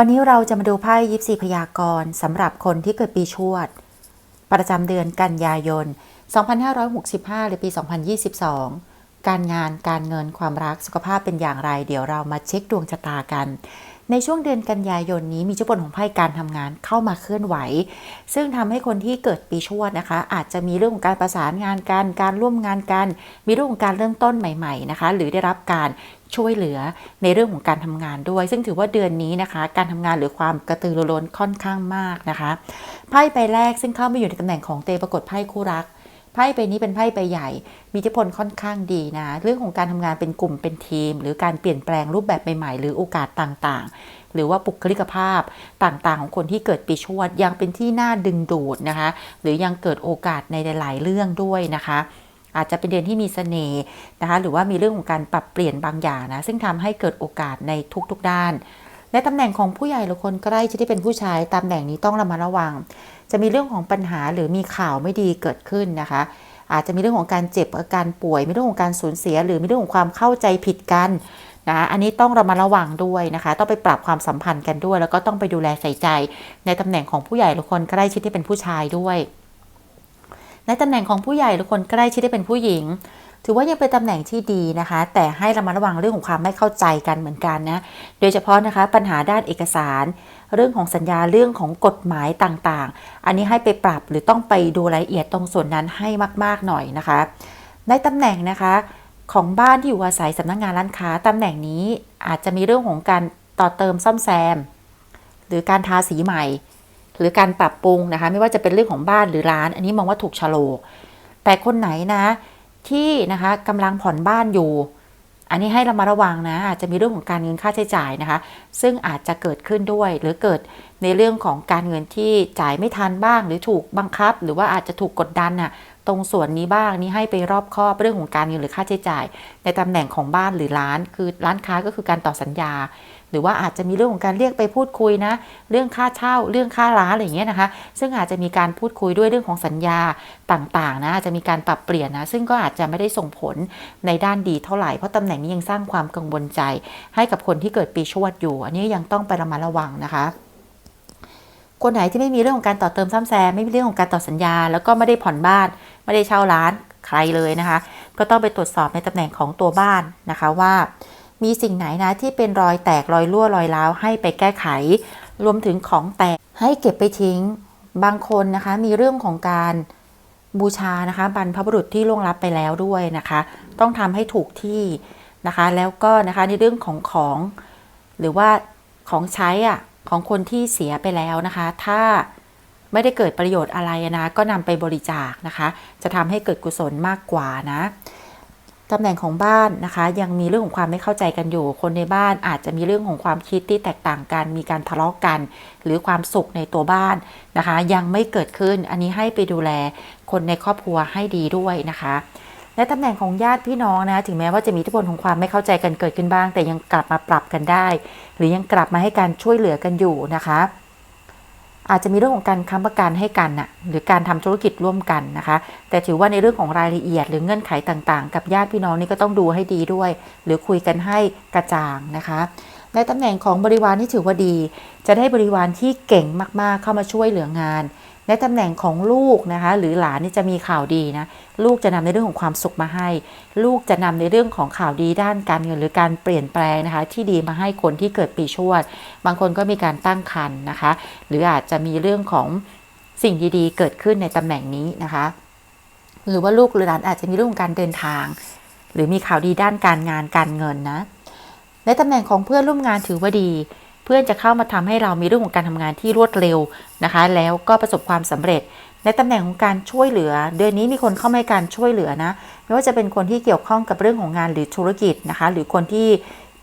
วันนี้เราจะมาดูไพ่ยิปซีพยากรณ์สำหรับคนที่เกิดปีชวด ประจำเดือนกันยายน 2565 หรือปี 2022 การงานการเงินความรักสุขภาพเป็นอย่างไร เดี๋ยวเรามาเช็คดวงชะตากัน ในช่วงเดือนกันยายนนี้มีเจ้าบนของไพ่การทำงานเข้ามาเคลื่อนไหว ซึ่งทำให้คนที่เกิดปีชวดนะคะ อาจจะมีเรื่องของการประสานงานกัน การร่วมงานกัน มีเรื่องของการเริ่มต้นใหม่ๆนะคะ หรือได้รับการช่วยเหลือในเรื่องของการทำงานด้วย ซึ่งถือว่าเดือนนี้นะคะ การทำงานหรือความกระตือรือร้นค่อนข้างมากนะคะ ไพ่ใบแรกซึ่งเข้ามาอยู่ในตำแหน่งของเตปรากฏไพ่คู่รัก ไพ่ใบนี้เป็นไพ่ใบใหญ่ มีอิทธิพลค่อนข้างดีนะ เรื่องของการทำงานเป็นกลุ่มเป็นทีม หรือการเปลี่ยนแปลงรูปแบบใหม่ๆ หรือโอกาสต่างๆ หรือว่าปุคลิกภาพต่างๆ ของคนที่เกิดปีชวดยังเป็นที่น่าดึงดูดนะคะ หรือยังเกิดโอกาสในหลาย ๆ เรื่องด้วยนะคะอาจจะเป็นเดือนที่มีเสน่ห์นะคะ หรือว่ามีเรื่องของการปรับเปลี่ยนบางอย่างนะ ซึ่งทำให้เกิดโอกาสในทุกๆด้านในตำแหน่งของผู้ใหญ่หรือคนใกล้ชิดที่เป็นผู้ชายตำแหน่งนี้ต้องระมัดระวัง จะมีเรื่องของปัญหาหรือมีข่าวไม่ดีเกิดขึ้นนะคะ อาจจะมีเรื่องของการเจ็บอาการป่วย มีเรื่องของการสูญเสีย หรือมีเรื่องของความเข้าใจผิดกันนะอันนี้ต้องเระมัดระวังด้วยนะคะ ต้องไปปรับความสัมพันธ์กันด้วย แล้วก็ต้องไปดูแลใส่ใจ ในตำแหน่งของผู้ใหญ่หรือคนใกล้ชิดที่เป็นผู้ชายด้วย ในตำแหน่งของผู้ใหญ่หรือคนใกล้ชิดที่เป็นผู้หญิงถือว่ายังเป็นตำแหน่งที่ดีนะคะ แต่ให้ระมัดระวังเรื่องของความไม่เข้าใจกันเหมือนกันนะ โดยเฉพาะนะคะปัญหาด้านเอกสาร เรื่องของสัญญาเรื่องของกฎหมายต่างๆ อันนี้ให้ไปปรับหรือต้องไปดูรายละเอียดตรงส่วนนั้นให้มาก ๆ หน่อยนะคะ ในตำแหน่งนะคะของบ้านที่อยู่อาศัยสำนักงานร้านค้าตำแหน่งนี้อาจจะมีเรื่องของการต่อเติมซ่อมแซม หรือการทาสีใหม่ หรือการปรับปรุงนะคะ ไม่ว่าจะเป็นเรื่องของบ้านหรือร้าน อันนี้มองว่าถูกฉลกแต่คนไหนนะที่นะคะกำลังผ่อนบ้านอยู่ อันนี้ให้เรามาระวังนะอาจจะมีเรื่องของการเงินค่าใช้จ่ายนะคะ ซึ่งอาจจะเกิดขึ้นด้วย หรือเกิดในเรื่องของการเงินที่จ่ายไม่ทันบ้าง หรือถูกบังคับ หรือว่าอาจจะถูกกดดันน่ะตรงส่วนนี้บ้างนี่ให้ไปรอบคอบเรื่องของการเงินหรือค่าใช้จ่าย ในตำแหน่งของบ้านหรือร้านคือร้านค้าก็คือการต่อสัญญา หรือว่าอาจจะมีเรื่องของการเรียกไปพูดคุยนะ เรื่องค่าเช่า เรื่องค่าร้านอะไรอย่างเงี้ยนะคะ ซึ่งอาจจะมีการพูดคุยด้วยเรื่องของสัญญาต่างๆนะอาจจะมีการปรับเปลี่ยนนะ ซึ่งก็อาจจะไม่ได้ส่งผลในด้านดีเท่าไหร่ เพราะตำแหน่งนี้ยังสร้างความกังวลใจ ให้กับคนที่เกิดปีชวดอยู่ อันนี้ยังต้องไประมัดระวังนะคะคนไหนที่ไม่มีเรื่องของการต่อเติมซ่อมแซมไม่มีเรื่องของการต่อสัญญา แล้วก็ไม่ได้ผ่อนบ้าน ไม่ได้เช่าร้านใครเลยนะคะ ก็ต้องไปตรวจสอบในตำแหน่งของตัวบ้านนะคะว่า มีสิ่งไหนนะที่เป็นรอยแตกรอยรั่วรอยร้าวให้ไปแก้ไข รวมถึงของแตกให้เก็บไปทิ้ง บางคนนะคะมีเรื่องของการบูชานะคะบรรพบุรุษที่ล่วงลับไปแล้วด้วยนะคะ ต้องทำให้ถูกที่นะคะ แล้วก็นะคะในเรื่องของของ หรือว่าของใช้อะของคนที่เสียไปแล้วนะคะ ถ้าไม่ได้เกิดประโยชน์อะไรนะ ก็นำไปบริจาคนะคะ จะทำให้เกิดกุศลมากกว่านะ ตำแหน่งของบ้านนะคะ ยังมีเรื่องของความไม่เข้าใจกันอยู่ คนในบ้านอาจจะมีเรื่องของความคิดที่แตกต่างกัน มีการทะเลาะกกัน หรือความสุขในตัวบ้านนะคะ ยังไม่เกิดขึ้นอันนี้ให้ไปดูแลคนในครอบครัวให้ดีด้วยนะคะและตำแหน่งของญาติพี่น้องนะถึงแม้ว่าจะมีอิทธิพลของความไม่เข้าใจกันเกิดขึ้นบ้าง แต่ยังกลับมาปรับกันได้ หรือยังกลับมาให้การช่วยเหลือกันอยู่นะคะ อาจจะมีเรื่องของการค้ำประกันให้กันน่ะหรือการทำธุรกิจร่วมกันนะคะ แต่ถือว่าในเรื่องของรายละเอียด หรือเงื่อนไขต่างๆ กับญาติพี่น้องนี่ก็ต้องดูให้ดีด้วย หรือคุยกันให้กระจ่างนะคะในตำแหน่งของบริวารที่ถือว่าดี จะได้บริวารที่เก่งมากๆเข้ามาช่วยเหลืองาน ในตำแหน่งของลูกนะคะ หรือหลานนี่จะมีข่าวดีนะ ลูกจะนำในเรื่องของความสุขมาให้ ลูกจะนำในเรื่องของข่าวดีด้านการเงินหรือการเปลี่ยนแปลงนะคะ ที่ดีมาให้คนที่เกิดปีชวด บางคนก็มีการตั้งครรภ์นะคะ หรืออาจจะมีเรื่องของสิ่งดีๆ เกิดขึ้นในตำแหน่งนี้นะคะ หรือว่าลูกหรือหลานอาจจะมีเรื่องของการเดินทาง หรือมีข่าวดีด้านการงานการเงินนะในตำแหน่งของเพื่อนร่วมงานถือว่าดี พื่อนจะเข้ามาทำให้เรามีเรื่องของการทำงานที่รวดเร็วนะคะ แล้วก็ประสบความสำเร็จ ในตำแหน่งของการช่วยเหลือ เดือนนี้มีคนเข้ามาให้การช่วยเหลือนะไม่ว่าจะเป็นคนที่เกี่ยวข้องกับเรื่องของงานหรือธุรกิจนะคะ หรือคนที่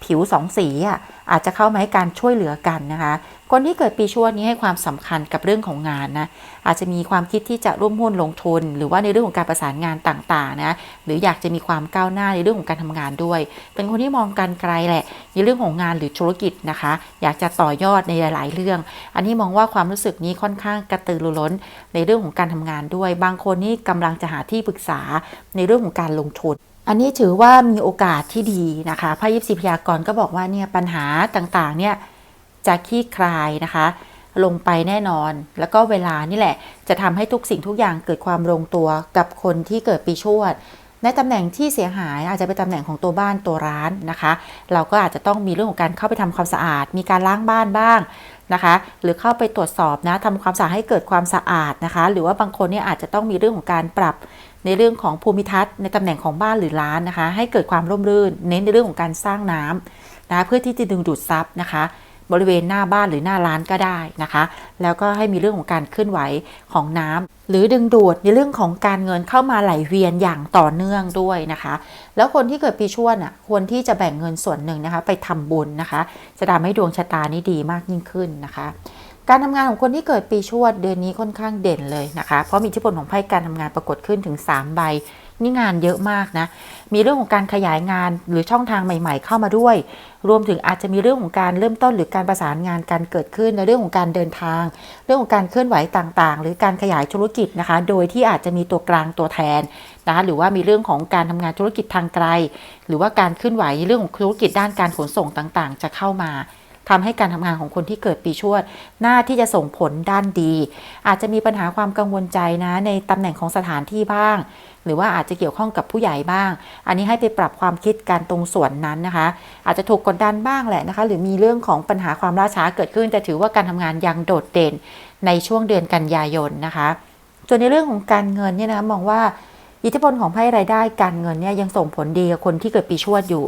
ผิวสองสีอะอาจจะเข้ามาให้การช่วยเหลือกันนะคะ คนที่เกิดปีชวดนี้ให้ความสำคัญกับเรื่องของงานนะอาจจะมีความคิดที่จะร่วมหุ้นลงทุน หรือว่าในเรื่องของการประสานงานต่างๆนะหรืออยากจะมีความก้าวหน้าในเรื่องของการทำงานด้วย เป็นคนที่มองการไกลแหละในเรื่องของงานหรือธุรกิจนะคะ อยากจะต่อยอดในหลาย ๆ เรื่อง อันนี้มองว่าความรู้สึกนี้ค่อนข้างกระตือรือร้นในเรื่องของการทำงานด้วย บางคนนี่กำลังจะหาที่ปรึกษาในเรื่องของการลงทุนอันนี้ถือว่ามีโอกาสที่ดีนะคะพระยิปซีพยากรก็บอกว่าเนี่ยปัญหาต่างๆเนี่ย จะคลี่คลายนะคะ ลงไปแน่นอน แล้วก็เวลานี่แหละ จะทำให้ทุกสิ่งทุกอย่างเกิดความลงตัวกับคนที่เกิดปีชวดในตำแหน่งที่เสียหายอาจจะเป็นตำแหน่งของตัวบ้านตัวร้านนะคะ เราก็อาจจะต้องมีเรื่องของการเข้าไปทำความสะอาด มีการล้างบ้านบ้างนะคะ หรือเข้าไปตรวจสอบนะทำความสะอาดให้เกิดความสะอาดนะคะ หรือว่าบางคนเนี่ยอาจจะต้องมีเรื่องของการปรับในเรื่องของภูมิทัศน์ในตำแหน่งของบ้านหรือร้านนะคะ ให้เกิดความร่มรื่น เน้นในเรื่องของการสร้างน้ำนะเพื่อที่จะดึงดูดซับนะคะ บริเวณหน้าบ้านหรือหน้าร้านก็ได้นะคะ แล้วก็ให้มีเรื่องของการเคลื่อนไหวของน้ำหรือดึงดูดในเรื่องของการเงินเข้ามาไหลเวียนอย่างต่อเนื่องด้วยนะคะ แล้วคนที่เกิดปีชวดอะควรที่จะแบ่งเงินส่วนหนึ่งนะคะ ไปทำบุญนะคะ จะทำให้ดวงชะตานี้ดีมากยิ่งขึ้นนะคะการทำงานของคนที่เกิดปีชวดเดือนนี้ค่อนข้างเด่นเลยนะคะ เพราะมีอิทธิพลของไพ่การทำงานปรากฏขึ้นถึง 3 ใบ นี่งานเยอะมากนะ มีเรื่องของการขยายงานหรือช่องทางใหม่ ๆ เข้ามาด้วย รวมถึงอาจจะมีเรื่องของการเริ่มต้นหรือการประสานงานการเกิดขึ้นในเรื่องของการเดินทาง เรื่องของการเคลื่อนไหวต่างๆ หรือการขยายธุรกิจนะคะ โดยที่อาจจะมีตัวกลางตัวแทนนะคะหรือว่ามีเรื่องของการทำงานธุรกิจทางไกล หรือว่าการเคลื่อนไหวเรื่องของธุรกิจด้านการขนส่งต่างๆ จะเข้ามา ทำให้การทำงานของคนที่เกิดปีชวดน่าที่จะส่งผลด้านดี อาจจะมีปัญหาความกังวลใจนะในตำแหน่งของสถานที่บ้าง หรือว่าอาจจะเกี่ยวข้องกับผู้ใหญ่บ้าง อันนี้ให้ไปปรับความคิดการตรงส่วนนั้นนะคะ อาจจะถูกกดดันบ้างแหละนะคะ หรือมีเรื่องของปัญหาความล่าช้าเกิดขึ้น แต่ถือว่าการทำงานยังโดดเด่นในช่วงเดือนกันยายนนะคะส่วนในเรื่องของการเงินเนี่ยนะมองว่าอิทธิพลของไพ่รายได้การเงินเนี่ยยังส่งผลดีกับคนที่เกิดปีชวดอยู่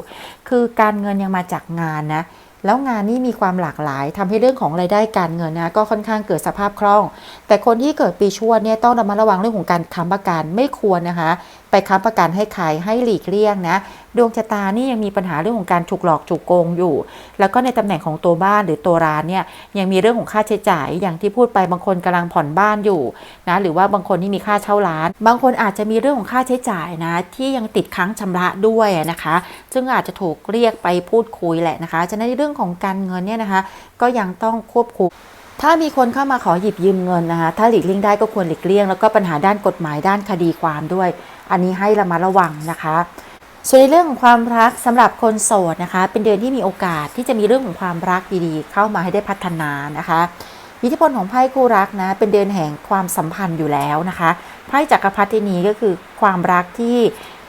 คือการเงินยังมาจากงานนะ แล้วงานนี่มีความหลากหลายทำให้เรื่องของรายได้การเงินนะก็ค่อนข้างเกิดสภาพคล่อง แต่คนที่เกิดปีชวดเนี่ยต้องระมัดระวังเรื่องของการค้ำประกันไม่ควรนะคะ ไปค้ำประกันให้ใครให้หลีกเลี่ยงนะ ดวงชะตานี่ยังมีปัญหาเรื่องของการถูกหลอกถูกโกงอยู่ แล้วก็ในตำแหน่งของตัวบ้านหรือตัวร้านเนี่ยยังมีเรื่องของค่าใช้จ่าย อย่างที่พูดไปบางคนกำลังผ่อนบ้านอยู่นะหรือว่าบางคนที่มีค่าเช่าร้าน บางคนอาจจะมีเรื่องของค่าใช้จ่ายนะที่ยังติดค้างชำระด้วยนะคะ ซึ่งอาจจะถูกเรียกไปพูดคุยแหละนะคะฉะนั้นในเรื่องของการเงินเนี่ยนะคะ ก็ยังต้องควบคุมถ้ามีคนเข้ามาขอหยิบยืมเงินนะคะ ถ้าหลีกเลี่ยงได้ก็ควรหลีกเลี่ยง แล้วก็ปัญหาด้านกฎหมายด้านคดีความด้วย อันนี้ให้ระมัดระวังนะคะ ส่วนในเรื่องของความรักสำหรับคนโสดนะคะ เป็นเดือนที่มีโอกาสที่จะมีเรื่องของความรักดีๆ เข้ามาให้ได้พัฒนานะคะอิทธิพลของไพ่คู่รักนะ เป็นเดือนแห่งความสัมพันธ์อยู่แล้วนะคะไพ่จักรพรรดินีก็คือความรักที่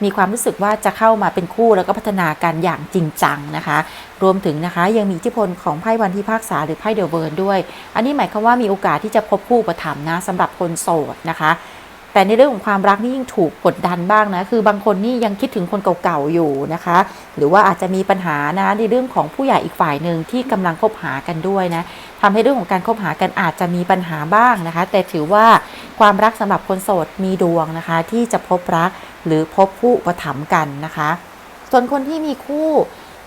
มีความรู้สึกว่าจะเข้ามาเป็นคู่แล้วก็พัฒนากันอย่างจริงจังนะคะ รวมถึงนะคะยังมีอิทธิพลของไพ่วันที่ภาคษาหรือไพ่เดลเวิร์นด้วย อันนี้หมายความว่ามีโอกาสที่จะพบคู่ประถมนะสำหรับคนโสดนะคะ แต่ในเรื่องของความรักนี่ยิ่งถูกกดดันบ้างนะ คือบางคนนี่ยังคิดถึงคนเก่าๆอยู่นะคะ หรือว่าอาจจะมีปัญหานะในเรื่องของผู้ใหญ่อีกฝ่ายหนึ่งที่กำลังคบหากันด้วยนะทำให้เรื่องของการคบหากันอาจจะมีปัญหาบ้างนะคะ แต่ถือว่าความรักสำหรับคนโสดมีดวงนะคะ ที่จะพบรักหรือพบคู่อุปถัมกันนะคะ ส่วนคนที่มีคู่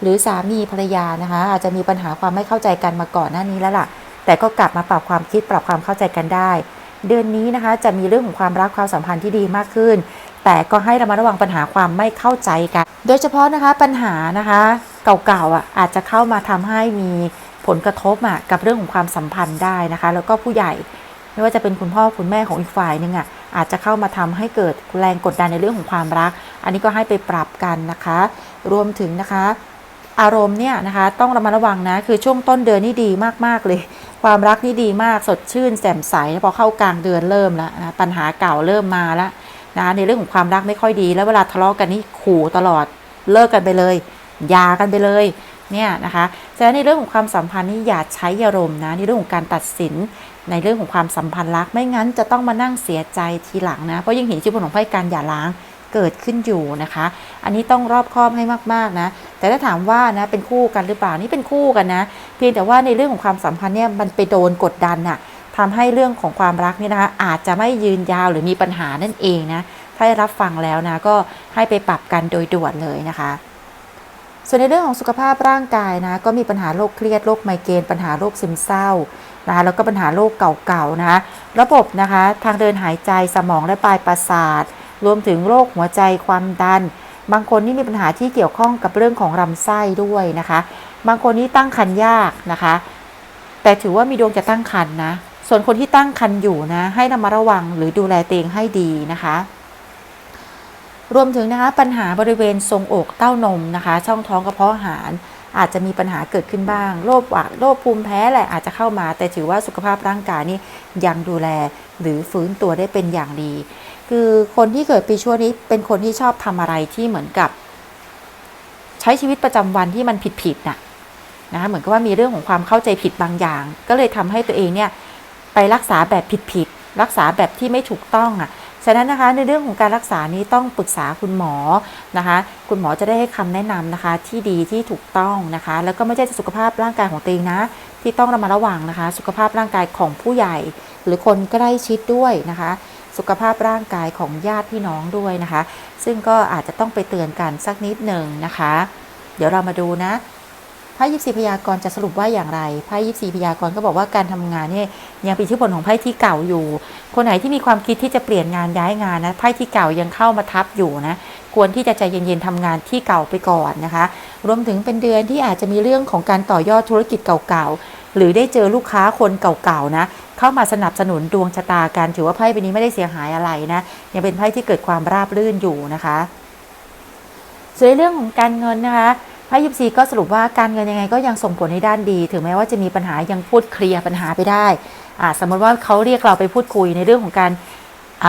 หรือสามีภรรยานะคะ อาจจะมีปัญหาความไม่เข้าใจกันมาก่อนหน้านี้แล้วล่ะ แต่ก็กลับมาปรับความคิดปรับความเข้าใจกันได้ เดือนนี้นะคะจะมีเรื่องของความรักความสัมพันธ์ที่ดีมากขึ้น แต่ก็ให้ระมัดระวังปัญหาความไม่เข้าใจกัน โดยเฉพาะนะคะปัญหานะคะเก่าๆอะอาจจะเข้ามาทำให้มีผลกระทบอะกับเรื่องของความสัมพันธ์ได้นะคะ แล้วก็ผู้ใหญ่ไม่ว่าจะเป็นคุณพ่อคุณแม่ของอีกฝ่ายหนึงอะอาจจะเข้ามาทำให้เกิดแรงกดดันในเรื่องของความรัก อันนี้ก็ให้ไปปรับกันนะคะ รวมถึงนะคะ อารมณ์เนี่ยนะคะต้องระมัดระวังนะคือช่วงต้นเดือนนี่ดีมากๆเลย ความรักนี่ดีมากสดชื่นแจ่มใสพอเข้ากลางเดือนเริ่มแล้วนะปัญหาเก่าเริ่มมาแล้วนะในเรื่องของความรักไม่ค่อยดี แล้วเวลาทะเลาะกันนี่ขู่ตลอดเลิกกันไปเลยหย่ากันไปเลยเนี่ยนะคะฉะนั้นในเรื่องของความสัมพันธ์นี่อย่าใช้อารมณ์นะในเรื่องของการตัดสินในเรื่องของความสัมพันธ์รักไม่งั้นจะต้องมานั่งเสียใจทีหลังนะเพราะยังเห็นชิพลของไพ่การหย่าร้างเกิดขึ้นอยู่นะคะ อันนี้ต้องรอบคอบให้มากๆนะ แต่ถ้าถามว่านะเป็นคู่กันหรือเปล่านี่เป็นคู่กันนะ เพียงแต่ว่าในเรื่องของความสัมพันธ์เนี่ยมันไปโดนกดดันน่ะทำให้เรื่องของความรักเนี่ยนะคะอาจจะไม่ยืนยาวหรือมีปัญหานั่นเองนะถ้าได้รับฟังแล้วนะก็ให้ไปปรับกันโดยด่วนเลยนะคะส่วนในเรื่องของสุขภาพร่างกายนะก็มีปัญหาโรคเครียดโรคไมเกรนปัญหาโรคซึมเศร้านะคะแล้วก็ปัญหาโรคเก่าๆนะคะระบบนะคะทางเดินหายใจสมองและปลายประสาท รวมถึงโรคหัวใจความดัน บางคนนี่มีปัญหาที่เกี่ยวข้องกับเรื่องของลำไส้ด้วยนะคะ บางคนนี่ตั้งครรภ์ยากนะคะ แต่ถือว่ามีดวงจะตั้งครรภ์นะ ส่วนคนที่ตั้งครรภ์อยู่นะ ให้ระมัดระวังหรือดูแลเตัวเองให้ดีนะคะ รวมถึงนะคะปัญหาบริเวณทรงอกเต้านมนะคะ ช่องท้องกระเพาะอาหาร อาจจะมีปัญหาเกิดขึ้นบ้างโรคหวัดโรคภูมิแพ้แหละอาจจะเข้ามา แต่ถือว่าสุขภาพร่างกายนี่ยังดูแลหรือฟื้นตัวได้เป็นอย่างดี คือคนที่เกิดปีชวดนี้เป็นคนที่ชอบทำอะไรที่เหมือนกับ ใช้ชีวิตประจำวันที่มันผิดๆน่ะนะคะเหมือนกับว่ามีเรื่องของความเข้าใจผิดบางอย่าง ก็เลยทำให้ตัวเองเนี่ยไปรักษาแบบผิดๆรักษาแบบที่ไม่ถูกต้องอะฉะนั้นนะคะในเรื่องของการรักษานี้ต้องปรึกษาคุณหมอนะคะ คุณหมอจะได้ให้คำแนะนำนะคะ ที่ดีที่ถูกต้องนะคะ แล้วก็ไม่ใช่สุขภาพร่างกายของตัวเองนะ ที่ต้องระมัดระวังนะคะ สุขภาพร่างกายของผู้ใหญ่ หรือคนใกล้ชิดด้วยนะคะ สุขภาพร่างกายของญาติพี่น้องด้วยนะคะ ซึ่งก็อาจจะต้องไปเตือนกันสักนิดหนึ่งนะคะ เดี๋ยวเรามาดูนะไพ่ยิปซีพยากรณ์จะสรุปว่าอย่างไรไพ่ยิปซีพยากรณ์ก็บอกว่าการทำงานเนี่ยยังเป็นอิที่ผลของไพ่ที่เก่าอยู่ คนไหนที่มีความคิดที่จะเปลี่ยนงานย้ายงานนะไพ่ที่เก่ายังเข้ามาทับอยู่นะควรที่จะใจเย็นๆทำงานที่เก่าไปก่อนนะคะ รวมถึงเป็นเดือนที่อาจจะมีเรื่องของการต่อยอดธุรกิจเก่าๆ หรือได้เจอลูกค้าคนเก่าๆนะ เข้ามาสนับสนุนดวงชะตากันถือว่าไพ่ใบนี้ไม่ได้เสียหายอะไรนะยังเป็นไพ่ที่เกิดความราบรื่นอยู่นะคะส่วนในเรื่องของการเงินนะคะไพ่ยิบซีก็สรุปว่าการเงินยังไงก็ยังส่งผลในด้านดี ถึงแม้ว่าจะมีปัญหายังพูดเคลียร์ปัญหาไปได้สมมติว่าเขาเรียกเราไปพูดคุยในเรื่องของการ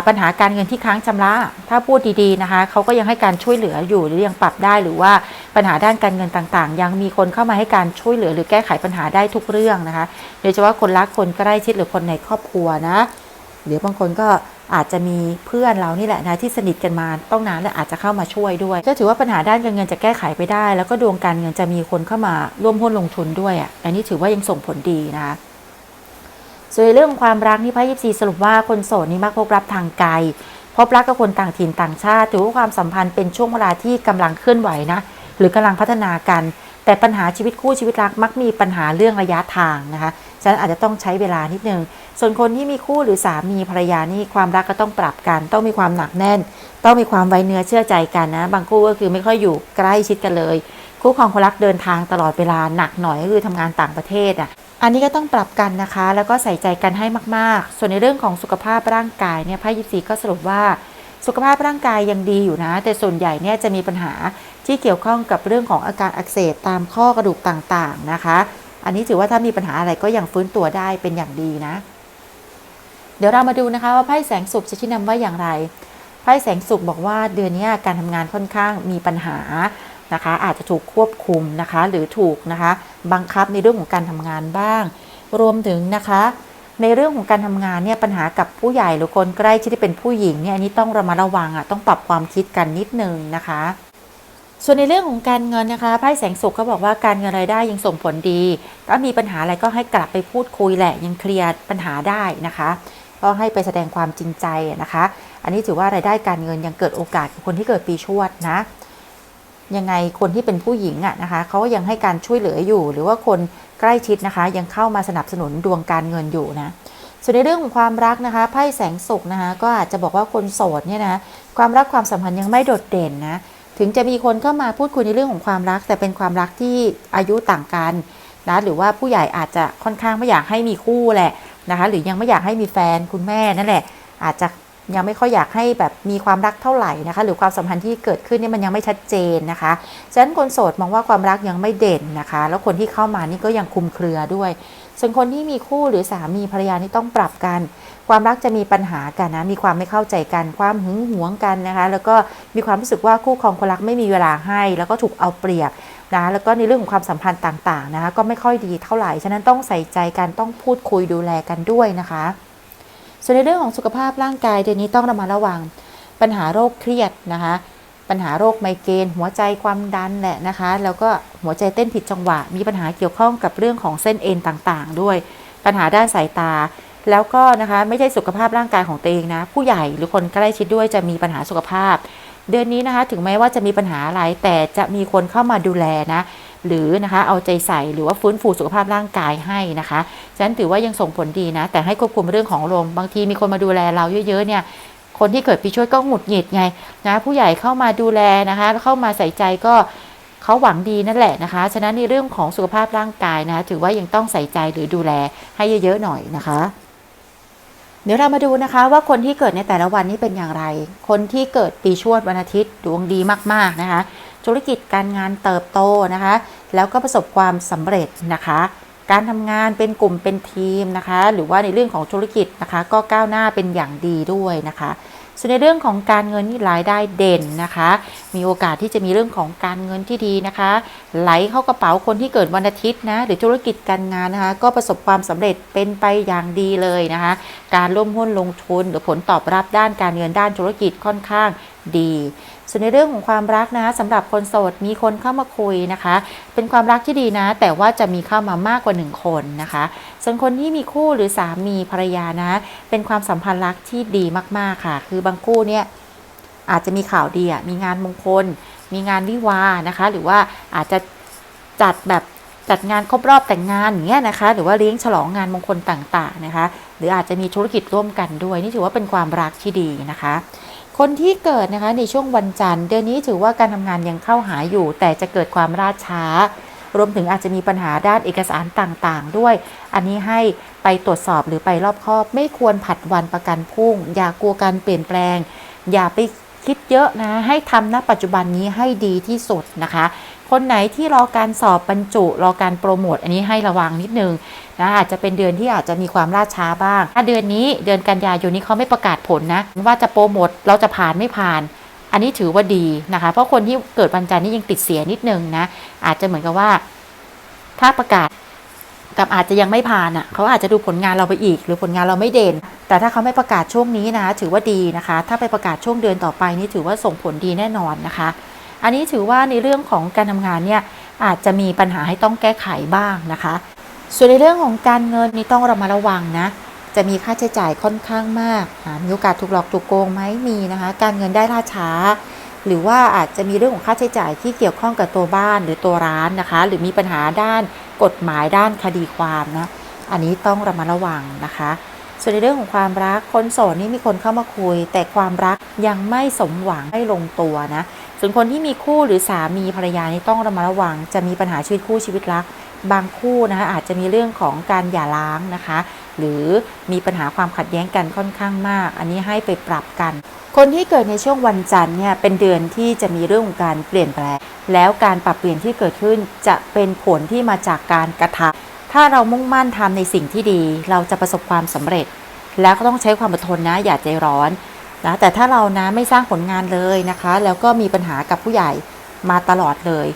ปัญหาการเงินที่ค้างชำระ ถ้าพูดดีๆนะคะเขาก็ยังให้การช่วยเหลืออยู่หรือยังปรับได้หรือว่าปัญหาด้านการเงินต่างๆ ยังมีคนเข้ามาให้การช่วยเหลือ หรือแก้ไขปัญหาได้ทุกเรื่องนะคะโดยเฉพาะคนรักคนใกล้ชิดหรือคนในครอบครัวนะหรือบางคนก็อาจจะมีเพื่อนเรานี่แหละนะที่สนิทกันมาต้องนานและอาจจะเข้ามาช่วยด้วยก็ถือว่าปัญหาด้านการเงินจะแก้ไขไปได้ แล้วก็ดวงการเงินจะมีคนเข้ามาร่วมหุ้นลงทุนด้วยอะอันนี้ถือว่ายังส่งผลดีนะคะ ส่วนในเรื่องของความรักนี่ไพ่ยิปซีสรุปว่าคนโสดนี่มักพบรับทางไกลพบรักกับคนต่างถิ่นต่างชาติ ถือว่าความสัมพันธ์เป็นช่วงเวลาที่กำลังเคลื่อนไหวนะ หรือกำลังพัฒนากัน แต่ปัญหาชีวิตคู่ชีวิตรักมักมีปัญหาเรื่องระยะทางนะคะฉะนั้นอาจจะต้องใช้เวลานิดนึง ส่วนคนที่มีคู่หรือสามีภรรยานี่ความรักก็ต้องปรับกัน ต้องมีความหนักแน่น ต้องมีความไว้เนื้อเชื่อใจกันนะ บางคู่ก็คือไม่ค่อยอยู่ใกล้ชิดกันเลย คู่ครองคนรักเดินทางตลอดเวลาหนักหน่อยก็คือทำงานต่างประเทศอะ อันนี้ก็ต้องปรับกันนะคะ แล้วก็ใส่ใจกันให้มาก ๆ ส่วนในเรื่องของสุขภาพร่างกายเนี่ยไพ่ยิปซีก็สรุปว่าสุขภาพร่างกายยังดีอยู่นะ แต่ส่วนใหญ่เนี่ยจะมีปัญหาที่เกี่ยวข้องกับเรื่องของอาการอักเสบตามข้อกระดูกต่างๆนะคะ อันนี้ถือว่าถ้ามีปัญหาอะไรก็ยังฟื้นตัวได้เป็นอย่างดีนะ เดี๋ยวเรามาดูนะคะว่าไพ่แสงสุขจะชี้นำว่าอย่างไรไพ่แสงสุขบอกว่าเดือนนี้การทำงานค่อนข้างมีปัญหา นะคะ อาจจะถูกควบคุมนะคะ หรือถูกนะคะ บังคับในเรื่องของการทำงานบ้าง รวมถึงนะคะ ในเรื่องของการทำงานเนี่ยปัญหากับผู้ใหญ่หรือคนใกล้ชิดที่เป็นผู้หญิงเนี่ยอันนี้ต้องระมัดระวังอะต้องปรับความคิดกันนิดนึงนะคะส่วนในเรื่องของการเงินนะคะไพ่แสงสุขก็บอกว่าการเงินรายได้ยังส่งผลดี ถ้ามีปัญหาอะไรก็ให้กลับไปพูดคุยแหละยังเคลียร์ปัญหาได้นะคะ ก็ให้ไปแสดงความจริงใจนะคะ อันนี้ถือว่ารายได้การเงินยังเกิดโอกาสกับคนที่เกิดปีชวดนะ ยังไงคนที่เป็นผู้หญิงอะนะคะเขายังให้การช่วยเหลืออยู่ หรือว่าคนใกล้ชิดนะคะ ยังเข้ามาสนับสนุนดวงการเงินอยู่นะส่วนในเรื่องของความรักนะคะไพ่แสงสุขนะคะก็อาจจะบอกว่าคนโสดเนี่ยนะความรักความสัมพันธ์ยังไม่โดดเด่นนะถึงจะมีคนเข้ามาพูดคุยในเรื่องของความรัก แต่เป็นความรักที่อายุต่างกันนะหรือว่าผู้ใหญ่อาจจะค่อนข้างไม่อยากให้มีคู่แหละนะคะหรือยังไม่อยากให้มีแฟนคุณแม่นั่นแหละ อาจจะ ยังไม่ค่อยอยากให้แบบมีความรักเท่าไหร่นะคะ หรือความสัมพันธ์ที่เกิดขึ้นนี่มันยังไม่ชัดเจนนะคะฉะนั้นคนโสดมองว่าความรักยังไม่เด่นนะคะ แล้วคนที่เข้ามานี่ก็ยังคุมเครือด้วย ส่วนคนที่มีคู่หรือสามีภรรยานี่ต้องปรับกัน ความรักจะมีปัญหากันนะมีความไม่เข้าใจกัน ความหึงหวงกันนะคะ แล้วก็มีความรู้สึกว่าคู่ครองคนรักไม่มีเวลาให้ แล้วก็ถูกเอาเปรียบนะแล้วก็ในเรื่องของความสัมพันธ์ต่างๆนะคะก็ไม่ค่อยดีเท่าไหร่ฉะนั้นต้องใส่ใจกันต้องพูดคุยดูแลกันด้วยนะคะ ส่วนในเรื่องของสุขภาพร่างกายเดือนนี้ต้องระมัดระวัง ปัญหาโรคเครียดนะคะ ปัญหาโรคไมเกรนหัวใจความดันแหละนะคะ แล้วก็หัวใจเต้นผิดจังหวะ มีปัญหาเกี่ยวข้องกับเรื่องของเส้นเอ็นต่างๆ ด้วย ปัญหาด้านสายตา แล้วก็นะคะไม่ใช่สุขภาพร่างกายของตัวเองนะ ผู้ใหญ่หรือคนใกล้ชิดด้วยจะมีปัญหาสุขภาพ เดือนนี้นะคะถึงแม้ว่าจะมีปัญหาอะไรแต่จะมีคนเข้ามาดูแลนะ หรือนะคะเอาใจใส่หรือว่าฟื้นฟูสุขภาพร่างกายให้นะคะฉะนั้นถือว่ายังส่งผลดีนะ แต่ให้ควบคุมเรื่องของอารมบางทีมีคนมาดูแลเราเยอะๆเนี่ยคนที่เกิดปีชวดก็หงุดหงิดไงนะผู้ใหญ่เข้ามาดูแลนะคะเข้ามาใส่ใจก็เขาหวังดีนั่นแหละนะคะ ฉะนั้นในเรื่องของสุขภาพร่างกายนะคะถือว่ายังต้องใส่ใจหรือดูแลให้เยอะๆหน่อยนะคะเดี๋ยวเรามาดูนะคะว่าคนที่เกิดในแต่ละวันนี้เป็นอย่างไร คนที่เกิดปีชวดวันอาทิตย์ดวงดีมากๆนะคะ ธุรกิจการงานเติบโตนะคะ แล้วก็ประสบความสำเร็จนะคะ การทำงานเป็นกลุ่มเป็นทีมนะคะ หรือว่าในเรื่องของธุรกิจนะคะ ก็ก้าวหน้าเป็นอย่างดีด้วยนะคะส่วนในเรื่องของการเงินนี่รายได้เด่นนะคะ มีโอกาสที่จะมีเรื่องของการเงินที่ดีนะคะ ไหลเข้ากระเป๋าคนที่เกิดวันอาทิตย์นะหรือธุรกิจการงานนะคะ ก็ประสบความสำเร็จเป็นไปอย่างดีเลยนะคะ การร่วมหุ้นลงทุนหรือผลตอบรับด้านการเงินด้านธุรกิจค่อนข้างดี ส่วนในเรื่องของความรักนะสำหรับคนโสดมีคนเข้ามาคุยนะคะ เป็นความรักที่ดีนะ แต่ว่าจะมีเข้ามามากกว่าหนึ่งคนนะคะ ส่วนคนที่มีคู่หรือสามีภรรยานะ เป็นความสัมพันธ์รักที่ดีมากๆค่ะ คือบางคู่เนี่ยอาจจะมีข่าวดีอะมีงานมงคล มีงานวิวานะคะ หรือว่าอาจจะจัดแบบจัดงานครบรอบแต่งงานอย่างเงี้ยนะคะ หรือว่าเลี้ยงฉลองงานมงคลต่างๆนะคะ หรืออาจจะมีธุรกิจร่วมกันด้วย นี่ถือว่าเป็นความรักที่ดีนะคะ คนที่เกิดนะคะในช่วงวันจันทร์เดือนนี้ถือว่าการทำงานยังเข้าหาอยู่ แต่จะเกิดความล่าช้า รวมถึงอาจจะมีปัญหาด้านเอกสารต่างๆ ด้วย อันนี้ให้ไปตรวจสอบหรือไปรอบคอบ ไม่ควรผัดวันประกันพรุ่ง อย่ากลัวการเปลี่ยนแปลง อย่าไปคิดเยอะนะ ให้ทำณปัจจุบันนี้ให้ดีที่สุดนะคะ คนไหนที่รอการสอบบรรจุ รอการโปรโมทอันนี้ให้ระวังนิดนึงนะอาจจะเป็นเดือนที่อาจจะมีความล่าช้าบ้าง ถ้าเดือนนี้เดือนกันยายนนี้เขาไม่ประกาศผลนะ ว่าจะโปรโมทเราจะผ่านไม่ผ่าน อันนี้ถือว่าดีนะคะ เพราะคนที่เกิดวันจันทร์นี่ยังติดเสียนิดนึงนะ อาจจะเหมือนกับว่า ถ้าประกาศกับอาจจะยังไม่ผ่านอะเขาอาจจะดูผลงานเราไปอีก หรือผลงานเราไม่เด่น แต่ถ้าเขาไม่ประกาศช่วงนี้นะ ถือว่าดีนะคะ ถ้าไปประกาศช่วงเดือนต่อไปนี่ถือว่าส่งผลดีแน่นอนนะคะ อันนี้ถือว่าในเรื่องของการทำงานเนี่ยอาจจะมีปัญหาให้ต้องแก้ไขบ้างนะคะ ส่วนในเรื่องของการเงินนี่ต้องระมัดระวังนะ จะมีค่าใช้จ่ายค่อนข้างมากอ่ามีโอกาสถูกหลอกถูกโกงไหมมีนะคะ การเงินได้ล่าช้า หรือว่าอาจจะมีเรื่องของค่าใช้จ่ายที่เกี่ยวข้องกับตัวบ้านหรือตัวร้านนะคะ หรือมีปัญหาด้านกฎหมายด้านคดีความนะ อันนี้ต้องระมัดระวังนะคะ ส่วนในเรื่องของความรักคนโสดนี่มีคนเข้ามาคุย แต่ความรักยังไม่สมหวังไม่ลงตัวนะ ส่วนคนที่มีคู่หรือสามีภรรยานี่ต้องระมัดระวัง จะมีปัญหาชีวิตคู่ชีวิตรัก บางคู่นะคะอาจจะมีเรื่องของการหย่าร้างนะคะ หรือมีปัญหาความขัดแย้งกันค่อนข้างมาก อันนี้ให้ไปปรับกัน คนที่เกิดในช่วงวันจันทร์เนี่ยเป็นเดือนที่จะมีเรื่องของการเปลี่ยนแปลง แล้วการปรับเปลี่ยนที่เกิดขึ้นจะเป็นผลที่มาจากการกระทำถ้าเรามุ่งมั่นทำในสิ่งที่ดี เราจะประสบความสำเร็จ แล้วก็ต้องใช้ความอดทนนะอย่าใจร้อน นะแต่ถ้าเรานะไม่สร้างผลงานเลยนะคะ แล้วก็มีปัญหากับผู้ใหญ่มาตลอดเลย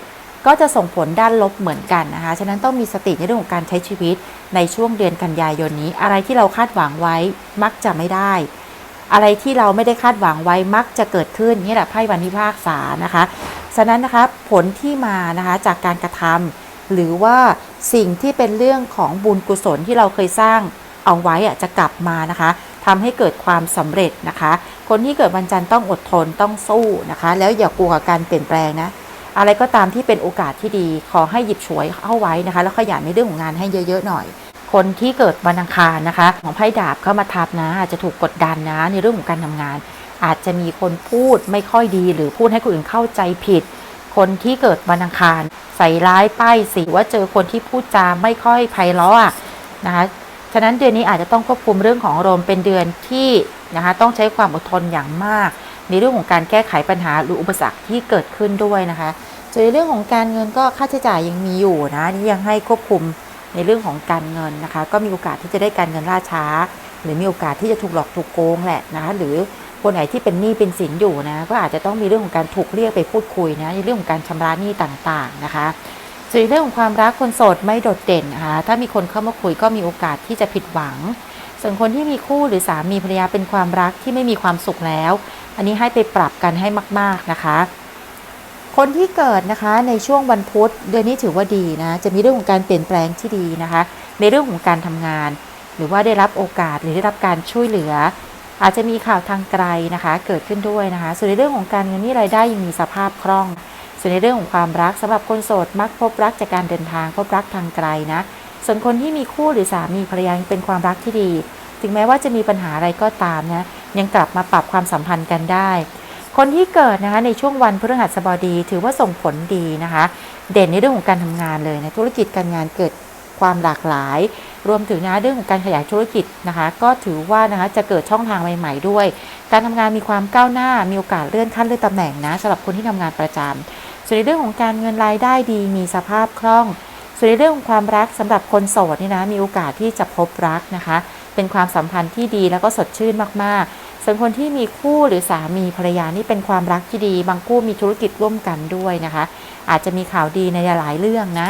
ก็จะส่งผลด้านลบเหมือนกันนะคะ ฉะนั้นต้องมีสติในเรื่องของการใช้ชีวิตในช่วงเดือนกันยายนนี้ อะไรที่เราคาดหวังไว้มักจะไม่ได้ อะไรที่เราไม่ได้คาดหวังไว้มักจะเกิดขึ้นนี่แหละไพ่วันพิพากษานะคะ ฉะนั้นนะคะผลที่มานะคะจากการกระทำหรือว่าสิ่งที่เป็นเรื่องของบุญกุศลที่เราเคยสร้างเอาไว้อะจะกลับมานะคะ ทำให้เกิดความสำเร็จนะคะ คนที่เกิดวันจันทร์ต้องอดทนต้องสู้นะคะ แล้วอย่ากลัวกับการเปลี่ยนแปลงนะอะไรก็ตามที่เป็นโอกาสที่ดี ขอให้หยิบฉวยเข้าไว้นะคะ แล้วขยันในเรื่องของงานให้เยอะๆหน่อย คนที่เกิดวันอังคารนะคะ ของไพ่ดาบเข้ามาทับนะ อาจจะถูกกดดันนะ ในเรื่องของการทำงาน อาจจะมีคนพูดไม่ค่อยดี หรือพูดให้คนอื่นเข้าใจผิด คนที่เกิดวันอังคาร ใส่ร้ายป้ายสีว่าเจอคนที่พูดจาไม่ค่อยไพเราะนะคะะนั้นเดือนนี้อาจจะต้องควบคุมเรื่องของอารมณ์เป็นเดือนที่นะคะต้องใช้ความอดทนอย่างมาก ในเรื่องของการแก้ไขปัญหาหรืออุปสรรคที่เกิดขึ้นด้วยนะคะส่วนในเรื่องของการเงินก็ค่าใช้จ่ายยังมีอยู่นะนี่ยังให้ควบคุมในเรื่องของการเงินนะคะ ก็มีโอกาสที่จะได้การเงินล่าช้า หรือมีโอกาสที่จะถูกหลอกถูกโกงแหละนะคะหรือคนไหนที่เป็นหนี้เป็นสินอยู่นะก็อาจจะต้องมีเรื่องของการถูกเรียกไปพูดคุยนะในเรื่องของการชำระหนี้ต่างๆนะคะ ส่วนเรื่องของความรักคนโสดไม่โดดเด่นนะคะถ้ามีคนเข้ามาคุยก็มีโอกาสที่จะผิดหวัง ส่วนคนที่มีคู่หรือสามีภรรยาเป็นความรักที่ไม่มีความสุขแล้ว อันนี้ให้ไปปรับกันให้มาก ๆนะคะ คนที่เกิดนะคะในช่วงวันพุธเดือนนี้ถือว่าดีนะจะมีเรื่องของการเปลี่ยนแปลงที่ดีนะคะ ในเรื่องของการทำงาน หรือว่าได้รับโอกาสหรือได้รับการช่วยเหลือ อาจจะมีข่าวทางไกลนะคะ เกิดขึ้นด้วยนะคะ ส่วนในเรื่องของการเงินนี่รายได้ยังมีสภาพคล่อง วนในเรื่องของความรักสำหรับคนโสดมักพบรักจากการเดินทางพบรักทางไกลนะ ส่วนคนที่มีคู่หรือสามีภรรยายเป็นความรักที่ดี ถึงแม้ว่าจะมีปัญหาอะไรก็ตามนะยังกลับมาปรับความสัมพันธ์กันได้ คนที่เกิดนะคะในช่วงวันพฤหัสบดี ถือว่าส่งผลดีนะคะ เด่นในเรื่องของการทำงานเลยนะธุรกิจการงานเกิดความหลากหลาย รวมถึงนะเรื่องของการขยายธุรกิจนะคะ ก็ถือว่านะคะจะเกิดช่องทางใหม่ ๆ ด้วย การทำงานมีความก้าวหน้ามีโอกาสเลื่อนขั้นเลื่อนตำแหน่งนะสำหรับคนที่ทำงานประจำ ส่วนในเรื่องของการเงินรายได้ดีมีสภาพคล่อง ส่วนในเรื่องของความรักสำหรับคนโสดนี่นะมีโอกาสที่จะพบรักนะคะ เป็นความสัมพันธ์ที่ดีแล้วก็สดชื่นมากๆ ส่วนคนที่มีคู่หรือสามีภรรยานี่เป็นความรักที่ดี บางคู่มีธุรกิจร่วมกันด้วยนะคะ อาจจะมีข่าวดีในหลายเรื่องนะ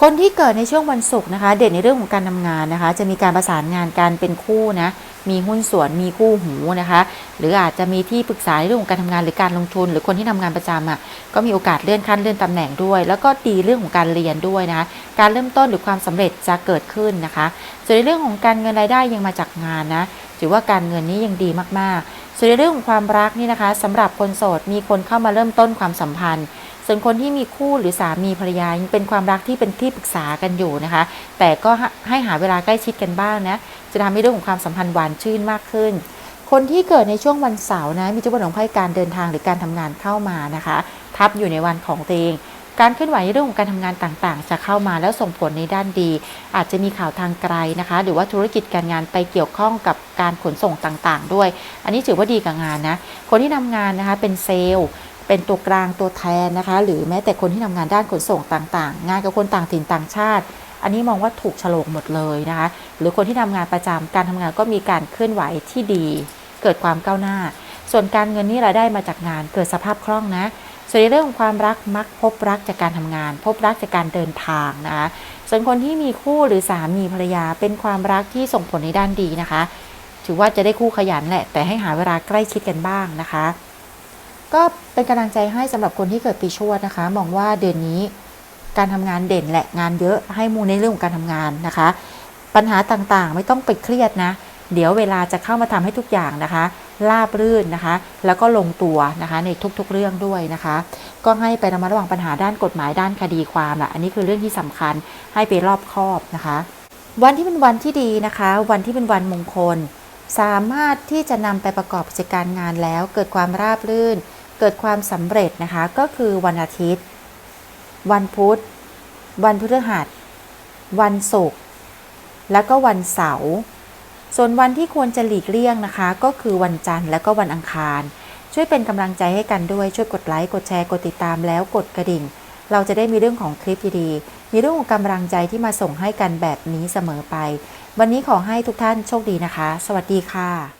คนที่เกิดในช่วงวันศุกร์นะคะ เด่นในเรื่องของการทำงานนะคะ จะมีการประสานงานการเป็นคู่นะ มีหุ้นส่วนมีคู่หูนะคะ หรืออาจจะมีที่ปรึกษาในเรื่องของการทำงานหรือการลงทุน หรือคนที่ทำงานประจำอะก็มีโอกาสเลื่อนขั้นเลื่อนตำแหน่งด้วย แล้วก็ดีเรื่องของการเรียนด้วยนะคะการเริ่มต้นหรือความสำเร็จจะเกิดขึ้นนะคะ ส่วนในเรื่องของการเงินรายได้ยังมาจากงานนะถือว่าการเงินนี้ยังดีมากๆ ส่วนในเรื่องของความรักนี่นะคะสำหรับคนโสดมีคนเข้ามาเริ่มต้นความสัมพันธ์ ส่วนคนที่มีคู่หรือสามีภรรยายังเป็นความรักที่เป็นที่ปรึกษากันอยู่นะคะ แต่ก็ให้หาเวลาใกล้ชิดกันบ้างนะจะทำให้เรื่องของความสัมพันธ์หวานชื่นมากขึ้น คนที่เกิดในช่วงวันเสาร์นะมีจุดบนของไพ่การเดินทางหรือการทำงานเข้ามานะคะ ทับอยู่ในวันของตัวเอง การเคลื่อนไหวในเรื่องของการทำงานต่างๆ จะเข้ามาแล้วส่งผลในด้านดี อาจจะมีข่าวทางไกลนะคะ หรือว่าธุรกิจการงานไปเกี่ยวข้องกับการขนส่งต่างๆ ด้วย อันนี้ถือว่าดีกับงานนะ คนที่ทำงานนะคะเป็นเซลล์เป็นตัวกลางตัวแทนนะคะ หรือแม้แต่คนที่ทำงานด้านขนส่งต่างๆ งานกับคนต่างถิ่นต่างชาติ อันนี้มองว่าถูกฉลกหมดเลยนะคะ หรือคนที่ทำงานประจำการทำงานก็มีการเคลื่อนไหวที่ดี เกิดความก้าวหน้า ส่วนการเงินนี่รายได้มาจากงานเกิดสภาพคล่องนะ ส่วนในเรื่องของความรักมักพบรักจากการทำงาน พบรักจากการเดินทางนะคะส่วนคนที่มีคู่หรือสามีภรรยาเป็นความรักที่ส่งผลในด้านดีนะคะ ถือว่าจะได้คู่ขยันแหละแต่ให้หาเวลาใกล้ชิดกันบ้างนะคะ ก็เป็นกำลังใจให้สำหรับคนที่เกิดปีชวดนะคะ มองว่าเดือนนี้การทำงานเด่นแหละงานเยอะให้มูลในเรื่องของการทำงานนะคะ ปัญหาต่างๆ ไม่ต้องไปเครียดนะ เดี๋ยวเวลาจะเข้ามาทำให้ทุกอย่างนะคะราบรื่นนะคะ แล้วก็ลงตัวนะคะในทุกๆเรื่องด้วยนะคะ ก็ให้ไประมัดระวังปัญหาด้านกฎหมายด้านคดีความแหละอันนี้คือเรื่องที่สำคัญให้ไปรอบคอบนะคะ วันที่เป็นวันที่ดีนะคะ วันที่เป็นวันมงคล สามารถที่จะนำไปประกอบกิจการงานแล้ว เกิดความราบรื่น เกิดความสำเร็จนะคะ ก็คือวันอาทิตย์ วันพุธ วันพฤหัส วันศุกร์แล้วก็วันเสาร์ ส่วนวันที่ควรจะหลีกเลี่ยงนะคะ ก็คือวันจันทร์และก็วันอังคาร ช่วยเป็นกำลังใจให้กันด้วยช่วยกดไลค์กดแชร์กดติดตามแล้วกดกระดิ่ง เราจะได้มีเรื่องของคลิปดีๆมีเรื่องของกำลังใจที่มาส่งให้กันแบบนี้เสมอไป วันนี้ขอให้ทุกท่านโชคดีนะคะ สวัสดีค่ะ